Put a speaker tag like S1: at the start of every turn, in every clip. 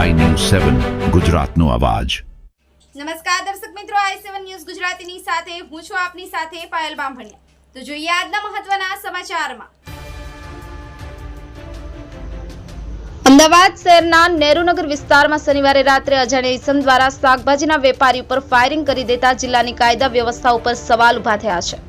S1: સેવન ગુજરાતનો અવાજ.
S2: નમસ્કાર દર્શક મિત્રો આઈ સેવન ન્યૂઝ ગુજરાતીની સાથે હું છું આપની સાથે પાયલ બામભણિયા. તો જોઈએ આજના મહત્વના સમાચારમાં. અમદાવાદ શહેરના નેહરુનગર વિસ્તારમાં શનિવારે રાત્રે અજાણ્યા ઇસમ દ્વારા શાકભાજીના વેપારી ઉપર ફાયરિંગ કરી દેતા જિલ્લાની કાયદા વ્યવસ્થા ઉપર સવાલ ઊભા થયા છે.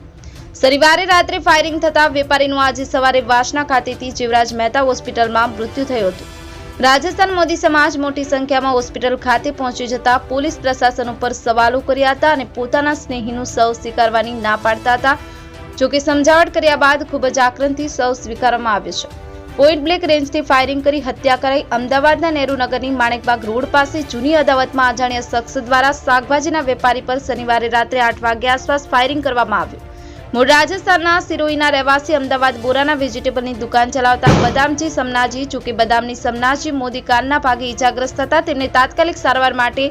S2: શનિવારે રાત્રે ફાયરિંગ થતા વેપારીનું આજે સવારે વાસના ખાતેથી જીવરાજ મહેતા હોસ્પિટલમાં મૃત્યુ થયું હતું. રાજસ્થાન મોદી સમાજ મોટી સંખ્યામાં હોસ્પિટલ ખાતે પહોંચી જતા પોલીસ પ્રશાસન ઉપર સવાલો કર્યા હતા અને પોતાના સ્નેહીનું સૌ સ્વીકારવાની ના પાડતા હતા. જોકે સમજાવટ કર્યા બાદ ખૂબ જ આક્રંદથી સૌ સ્વીકારવામાં આવ્યો છે. પોઈન્ટ બ્લેક રેન્જથી ફાયરિંગ કરી હત્યા કરાઈ અમદાવાદના નહેરુનગરની માણેકબાગ રોડ પાસે જૂની અદાવતમાં અજાણ્યા શખ્સ દ્વારા શાકભાજીના વેપારી પર શનિવારે રાત્રે આઠ વાગ્યા આસપાસ ફાયરિંગ કરવામાં આવ્યું. મૂળ રાજસ્થાનના સિરોહીના રહેવાસી અમદાવાદ બોરાના વેજીટેબલની દુકાન ચલાવતા બદામજી સમનાજી, ચૂંકી બદામની સમનાજી મોદી કાનના ભાગે ઈજાગ્રસ્ત હતા તેમને તાત્કાલિક સારવાર માટે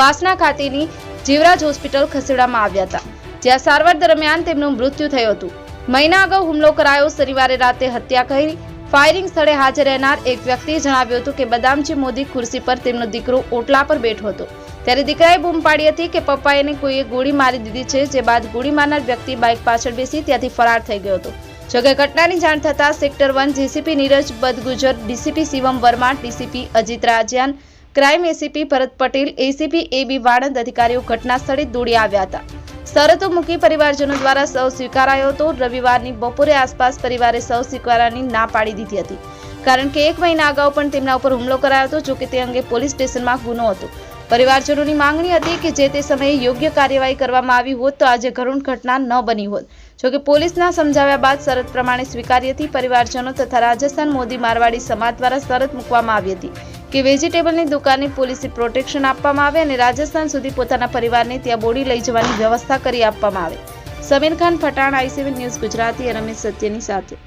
S2: વાસના ખાતેની જીવરાજ હોસ્પિટલ ખસેડવામાં આવ્યા હતા. જ્યાં સારવાર દરમિયાન તેમનું મૃત્યુ થયું હતું. મહિના અગાઉ હુમલો કરાયો, શનિવારે રાતે હત્યા કરી ફાયરિંગ સ્થળે હાજર રહેનાર એક વ્યક્તિએ જણાવ્યું હતું કે બદામજી મોદી ખુરશી પર તેમનો દીકરો ઓટલા પર બેઠો હતો. ત્યારે દીકરાએ બૂમ પાડી હતી કે પપ્પાએને કોઈએ ગોળી મારી દીધી છે, જે બાદ ગોળી મારનાર વ્યક્તિ બાઇક પાછળ બેસી ત્યાંથી ફરાર થઈ ગયો હતો. જોકે ઘટનાની જાણ થતાં sector one JCP Neeraj Badgujar, DCP Shivam Verma, DCP Ajit Rajyan, crime ACP Bharat Patel, ACP AB Vanand અધિકારીઓ ઘટના સ્થળે દોડી આવ્યા હતા. શરતો મૂકી પરિવારજનો દ્વારા સૌ સ્વીકારાયો હતો. રવિવારની બપોરે આસપાસ પરિવારે સૌ સ્વીકારવાની ના પાડી દીધી હતી. કારણ કે એક મહિના અગાઉ પણ તેમના ઉપર હુમલો કરાયો હતો, જોકે તે અંગે પોલીસ સ્ટેશનમાં ગુનો હતો. પરિવારજનોની માંગણી હતી કે જે તે સમયે યોગ્ય કાર્યવાહી કરવામાં આવી હોત તો આજે કરુણ ઘટના ન બની હોત. જોકે પોલીસના સમજાવ્યા બાદ શરત પ્રમાણે સ્વીકારી હતી. પરિવારજનો તથા રાજસ્થાન મોદી મારવાડી સમાજ દ્વારા શરત મૂકવામાં આવી હતી. કે વેજીટેબલની દુકાનની પોલીસી પ્રોટેક્શન આપવામાં આવે અને રાજસ્થાન સુધી પોતાના પરિવારને ત્યાં બોડી લઈ જવાની વ્યવસ્થા કરી આપવામાં આવે. સમીર ખાન, પઠાણ આઈસીવી ન્યૂઝ ગુજરાતી અને રમેશ સત્યની સાથે.